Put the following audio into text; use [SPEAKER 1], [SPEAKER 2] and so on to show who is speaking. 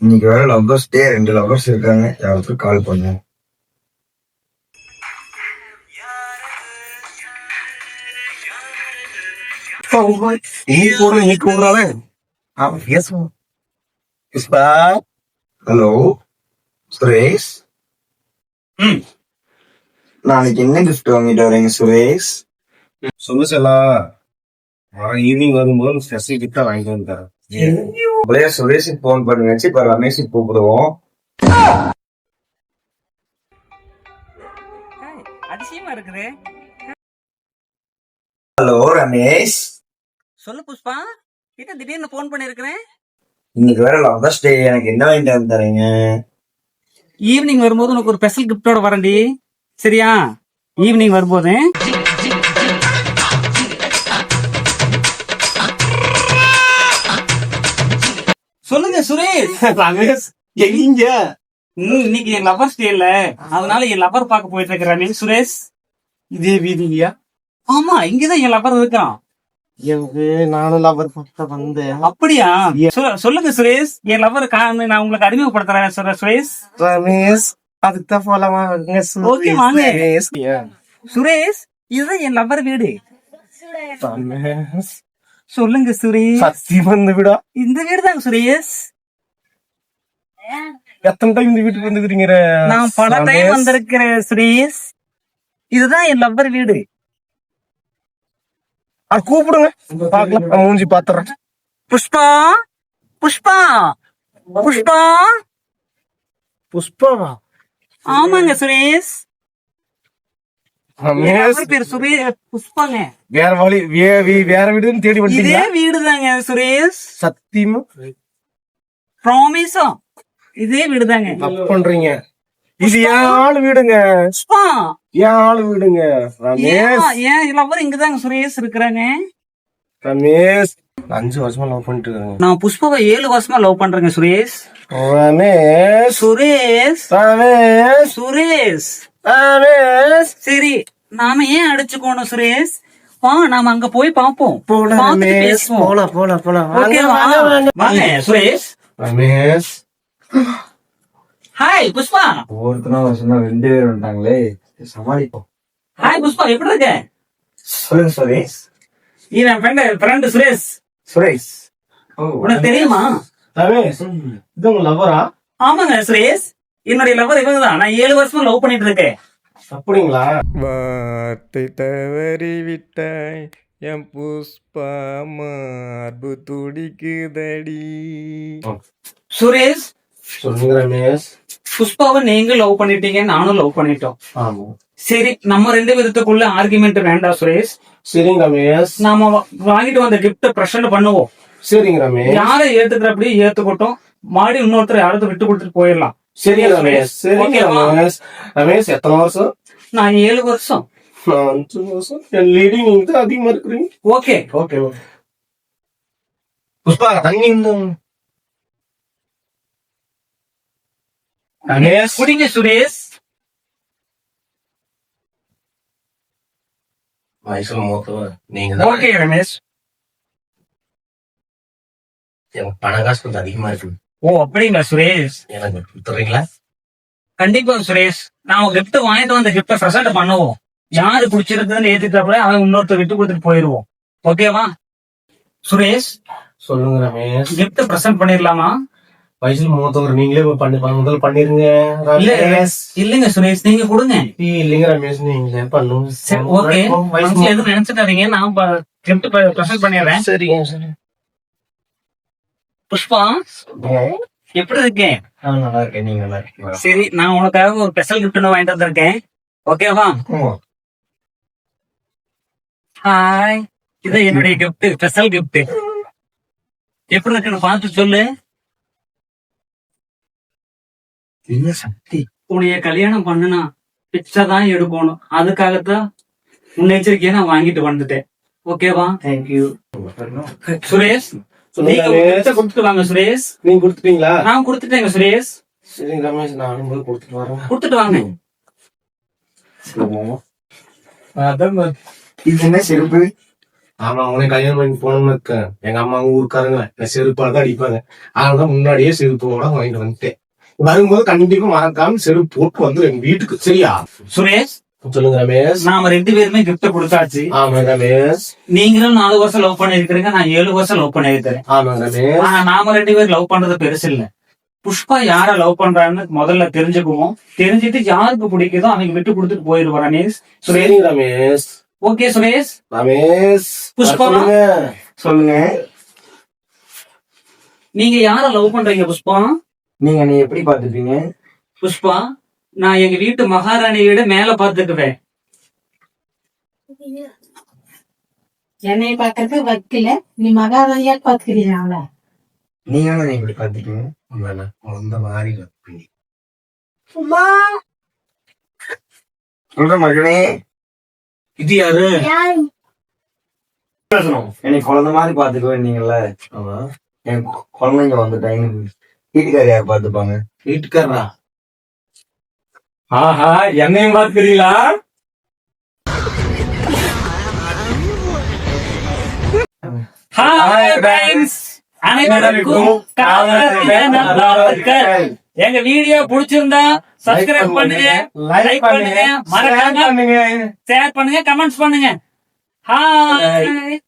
[SPEAKER 1] இன்னைக்கு வேற lovers day ரெண்டு லவ்வர்ஸ் இருக்காங்க. யாருக்கும் கால் பண்ணுவோம்.
[SPEAKER 2] நீ கூட நீ புஷ்பா
[SPEAKER 1] ஹலோ சுரேஷ்?
[SPEAKER 2] ம்.
[SPEAKER 1] நாளைக்கு என்ன கிஃப்ட் வாங்கிட்டு வரீங்க சுரேஷ்?
[SPEAKER 2] சொல்லு செல்லாம் வர ஈவினிங் வரும்போது ஸ்பெஷல் கிஃப்டா வாங்கிட்டு வந்து தரேன்
[SPEAKER 1] அப்படியே சுரேஷுக்கு ஃபோன் பண்ணி வச்சு இப்ப ரமேஷுக்கு கூப்பிடுவோம்.
[SPEAKER 3] அதிசயமா இருக்குது.
[SPEAKER 1] ஹலோ ரமேஷ்.
[SPEAKER 3] சொல்லு புஷ்பா கிட்ட திடீர்னு போன் பண்ணிருக்கிறேன்.
[SPEAKER 1] இன்னைக்கு வேற லவ்வர்ஸ் டே எனக்கு என்ன வாங்கிட்டு வந்து தரீங்க?
[SPEAKER 3] ஈவினிங் வரும்போது உனக்கு ஒரு ஸ்பெஷல் கிஃப்டோட வரேன்டி. சரியா? ஈவினிங் வரும்போது. சொல்லுங்க சுரேஷ்.
[SPEAKER 2] ரமேஷ் எங்க
[SPEAKER 3] இன்னைக்கு என் லவர் டே இல்ல அதனால என் லவர் பார்க்க போயிட்டு இருக்கிறேன் சுரேஷ்.
[SPEAKER 2] இதே வீதியா
[SPEAKER 3] ஆமா இங்கதான் என் லவர் இருக்கான்.
[SPEAKER 2] எனக்கு நானும் லவர் பார்க்க வந்தேன்.
[SPEAKER 3] அப்படியா? சொல்லுங்க சுரேஷ். என் லவர் நான் உங்களுக்கு அறிமுகப்படுத்துறேன் சுர- சுரேஷ்.
[SPEAKER 2] ரமேஷ் அதுக்கு தான் போலாமா
[SPEAKER 3] Okay, வாங்க.
[SPEAKER 2] ரமேஷ்.
[SPEAKER 3] சுரேஷ் இதுதான் என் லவர் வீடு.
[SPEAKER 2] ரமேஷ்.
[SPEAKER 3] சொல்லுங்க சுரேஷ்
[SPEAKER 2] சத்தி வந்து விடா.
[SPEAKER 3] இந்த வீடு தாங்க சுரேஷ்
[SPEAKER 2] எத்தனை டைம் இந்த வீட்டுக்கு வந்துக்கிறீங்க
[SPEAKER 3] நான் பல டைம் வந்திருக்கிறேன் சுரேஷ் இதுதான் என் லவ்வர் வீடு.
[SPEAKER 2] அது கூப்பிடுங்க. பாக்கலாம் மூஞ்சி பாத்துறேன்.
[SPEAKER 3] புஷ்பா. புஷ்பா. புஷ்பா.
[SPEAKER 2] புஷ்பாவா?
[SPEAKER 3] ஆமாங்க சுரேஷ் என்
[SPEAKER 2] ரமேஷ்
[SPEAKER 3] lover பேர் சுரேஷ் புஷ்பாங்க
[SPEAKER 2] வேற வழி வேற வீடுன்னு தேடி
[SPEAKER 3] இதே வீடு தாங்க சுரேஷ்.
[SPEAKER 2] சத்தியமா.
[SPEAKER 3] ப்ராமிஸும் இதே வீடு தாங்க
[SPEAKER 2] பண்றீங்க. இது என் ஆளு வீடுங்க. என் ஆளு வீடுங்க. ரமேஷ்.
[SPEAKER 3] ஏன் லவ்வர் இங்கதாங்க சுரேஷ் இருக்கிறாங்க?
[SPEAKER 2] ரமேஷ். அஞ்சு வருஷமா லவ் பண்ணிட்டு இருக்காங்க.
[SPEAKER 3] நான் புஷ்பாவை ஏழு வருஷமா லவ் பண்றேங்க சுரேஷ்.
[SPEAKER 2] ரமேஷ்.
[SPEAKER 3] சுரேஷ்.
[SPEAKER 2] ரமேஷ்.
[SPEAKER 3] சுரேஷ். சரி. நாம ஏன் அடிச்சுக்கோணும் சுரேஷ்? வா நாம அங்க போய் பாப்போம்.
[SPEAKER 2] போலாம்
[SPEAKER 3] பார்த்துட்டு பேசுவோம்.
[SPEAKER 2] போலாம் போலாம் போலாம் வாங்க,
[SPEAKER 3] சுரேஷ்.
[SPEAKER 2] ரமேஷ்.
[SPEAKER 3] ஹாய் புஷ்பா.
[SPEAKER 1] ஒவ்வொருத்தரும் வருஷம் ரெண்டு பேர் வந்துட்டாங்களே. சமாளிப்போம்.
[SPEAKER 3] ஹாய் புஷ்பா எப்படி இருக்க?
[SPEAKER 1] சொல்லுங்க சுரேஷ்.
[SPEAKER 3] இவன் ஃப்ரெண்ட் ஃப்ரெண்ட் சுரேஷ்.
[SPEAKER 1] சுரேஷ்.
[SPEAKER 3] உனக்கு தெரியுமா?
[SPEAKER 2] ரமேஷ் இது உங்க லவ்வரா
[SPEAKER 3] ஆமாங்க சுரேஷ். என்னுடைய லவர் இவங்க தான் நான் ஏழு வருஷமா லவ் பண்ணிட்டு இருக்கேன்.
[SPEAKER 2] அப்படிங்களா?
[SPEAKER 4] வார்த்தை தவறி விட்டாய். என் புஷ்பா மார்பு துடிக்குதடி.
[SPEAKER 3] சுரேஷ்
[SPEAKER 2] சொல்லுங்க ரமேஷ்.
[SPEAKER 3] புஷ்பாவை நீங்க லவ் பண்ணிட்டீங்க நானும் லவ் பண்ணிட்டோம்.
[SPEAKER 2] ஆமா.
[SPEAKER 3] சரி நம்ம ரெண்டு பேருத்துக்குள்ள ஆர்குமெண்ட் வேண்டாம் சுரேஷ்.
[SPEAKER 2] சரிங்க ரமேஷ்.
[SPEAKER 3] நாம வா- வாங்கிட்டு வந்த கிஃப்ட பிரசன்ட் பண்ணுவோம்.
[SPEAKER 2] சரிங்க ரமேஷ்.
[SPEAKER 3] யாரை ஏத்துக்கிறபடி ஏத்துக்கட்டும். மாடி இன்னொருத்தர் யாராவது விட்டு கொடுத்துட்டு போயிடலாம்.
[SPEAKER 2] சரிங்க ரமேஷ்
[SPEAKER 3] ஓகேவா?
[SPEAKER 2] ரமேஷ் ரமேஷ் எத்தனை வருஷம்
[SPEAKER 3] நான் ஏழு வருஷம்
[SPEAKER 2] நான் அஞ்சு வருஷம் என் லீடிங் நீங்க தான் அதிகமா இருக்கிறீங்க
[SPEAKER 3] ஓகே
[SPEAKER 2] ஓகே ஓகே புஷ்பா தண்ணி இந்த ரமேஷ்
[SPEAKER 3] குடிங்க சுரேஷ்
[SPEAKER 2] வயசுல மூத்தவ நீங்க தான்
[SPEAKER 3] ஓகே ரமேஷ்
[SPEAKER 2] எனக்கு பண காசு கொஞ்சம் அதிகமா இருக்கு
[SPEAKER 3] ஓ அப்படிங்களா சுரேஷ்?
[SPEAKER 2] எனக்கு கொடுத்துறீங்களா
[SPEAKER 3] கண்டிப்பா சுரேஷ். நான் கிஃப்ட் வாங்கிட்டு வந்த கிஃப்ட பிரசன்ட் பண்ணுவோம். யாரு பிடிச்சிருக்குன்னு ஏத்துக்கிறப்ப அவன் இன்னொருத்தர் விட்டு கொடுத்துட்டு போயிருவோம். ஓகேவா சுரேஷ்
[SPEAKER 2] சொல்லுங்க ரமேஷ்.
[SPEAKER 3] கிஃப்ட் பிரசன்ட் பண்ணிடலாமா
[SPEAKER 2] வயசுல மூத்தவர் நீங்களே போய் பண்ணி முதல்ல பண்ணிருங்க ரமேஷ்.
[SPEAKER 3] இல்லங்க சுரேஷ் நீங்க கொடுங்க.
[SPEAKER 2] இல்லைங்க ரமேஷ் நீங்களே பண்ணுங்க.
[SPEAKER 3] சரி ஓகே எதுவும் நினைச்சுக்காதீங்க. நான் கிஃப்ட் பிரசன்ட் பண்ணிடுறேன்.
[SPEAKER 2] சரிங்க சரி
[SPEAKER 3] புஷ்பா? எப்படி இருக்கேன்
[SPEAKER 1] நான் நல்லா இருக்கேன். நீங்க நல்லா இருக்கீங்களா?
[SPEAKER 3] சரி நான் உனக்காக ஒரு ஸ்பெஷல் கிஃப்ட் ஒன்று வாங்கிட்டு வந்திருக்கேன். ஓகேவா ஹாய் இது என்னுடைய கிஃப்ட் ஸ்பெஷல் கிஃப்ட் எப்படி இருக்குன்னு பார்த்து சொல்லு.
[SPEAKER 1] என்ன சக்தி?
[SPEAKER 3] உன்னைய கல்யாணம் பண்ணுனா பிச்சை தான் எடுக்கணும். அதுக்காகத்தான் முன்னெச்சரிக்கையா நான் வாங்கிட்டு வந்துட்டேன். ஓகேவா
[SPEAKER 1] தேங்க்யூ
[SPEAKER 3] சுரேஷ்?
[SPEAKER 2] சொல்லுங்க
[SPEAKER 3] நீங்க
[SPEAKER 2] ரமேஷ்.
[SPEAKER 3] gift அ கொடுத்துட்டு வாங்க சுரேஷ்.
[SPEAKER 2] நீங்க கொடுத்துட்டீங்களா?
[SPEAKER 3] நான் கொடுத்துட்டேங்க சுரேஷ்.
[SPEAKER 2] சரிங்க ரமேஷ் நானும் போய் கொடுத்துட்டு வரேன்.
[SPEAKER 3] கொடுத்துட்டு வாங்க.
[SPEAKER 1] இது என்ன செருப்பு?
[SPEAKER 2] ஆமா உனக்கு கல்யாணம் பண்ணி போனோம்னு இருக்க எங்க அம்மா ஊருக்காரங்க. என் செருப்பால தான் அடிப்பாங்க. அதனால முன்னாடியே செருப்போட வாங்கிட்டு வந்துட்டேன். வரும்போது கண்டிப்பா மறக்காம செருப்பு போட்டு வந்து எங்க வீட்டுக்கு. சரியா?
[SPEAKER 3] சுரேஷ்
[SPEAKER 2] சொல்லுங்க ரமேஷ்.
[SPEAKER 3] நாம ரெண்டு பேருமே gift கொடுத்தாச்சு.
[SPEAKER 2] ஆமா ரமேஷ்.
[SPEAKER 3] நீங்களும் நாலு வருஷம் லவ் பண்ணிருக்கிறீங்க நான் ஏழு வருஷம் லவ் பண்ணிருக்கிறேன்
[SPEAKER 2] ஆமா ரமேஷ்.
[SPEAKER 3] ஆனா நாம ரெண்டு பேரும் லவ் பண்றது பெருசு இல்ல. புஷ்பா யார லவ் பண்றான்னு முதல்ல தெரிஞ்சுக்குவோம். தெரிஞ்சுட்டு யாருக்கு பிடிக்குதோ அவங்க விட்டு கொடுத்துட்டு போயிருவோம் ரமேஷ். சுரேஷ்.
[SPEAKER 2] சரி ரமேஷ்.
[SPEAKER 3] ஓகே சுரேஷ்.
[SPEAKER 2] ரமேஷ்
[SPEAKER 3] புஷ்பா.
[SPEAKER 2] சொல்லுங்க.
[SPEAKER 1] சொல்லுங்க.
[SPEAKER 3] நீங்க யார லவ் பண்றீங்க புஷ்பா?
[SPEAKER 1] நீங்க நீ எப்படி பாத்துப்பீங்க
[SPEAKER 3] புஷ்பா? நான் எங்க வீட்டு மகாராணியை விட மேல பாத்துக்குவேன்
[SPEAKER 5] என்னை பார்க்கறது வக்கீல நீ மகாராணியா
[SPEAKER 1] நீங்க நீ எப்படி பாத்துப்பீங்க
[SPEAKER 2] வேணாம், குழந்தை மாதிரி வைப்பீங்க.
[SPEAKER 1] சொல்ற மகனே
[SPEAKER 2] இது யாரு?
[SPEAKER 1] என்னை குழந்தை மாதிரி பாத்துக்க வேண்டீங்கல்ல
[SPEAKER 2] ஆமா.
[SPEAKER 1] என் குழந்தைங்க வந்துட்டா எனக்கு வீட்டுக்கார யார் பாத்துப்பாங்க
[SPEAKER 2] வீட்டுக்காரரா?
[SPEAKER 3] ஆஹா என்னையும் பாத்துக்கிறீங்களா அனைவருக்கும். எங்க வீடியோ பிடிச்சிருந்தா சப்ஸ்கிரைப் பண்ணுங்க. லைக் பண்ணுங்க. மறக்காம ஷேர் பண்ணுங்க. கமெண்ட்ஸ் பண்ணுங்க ஹாய்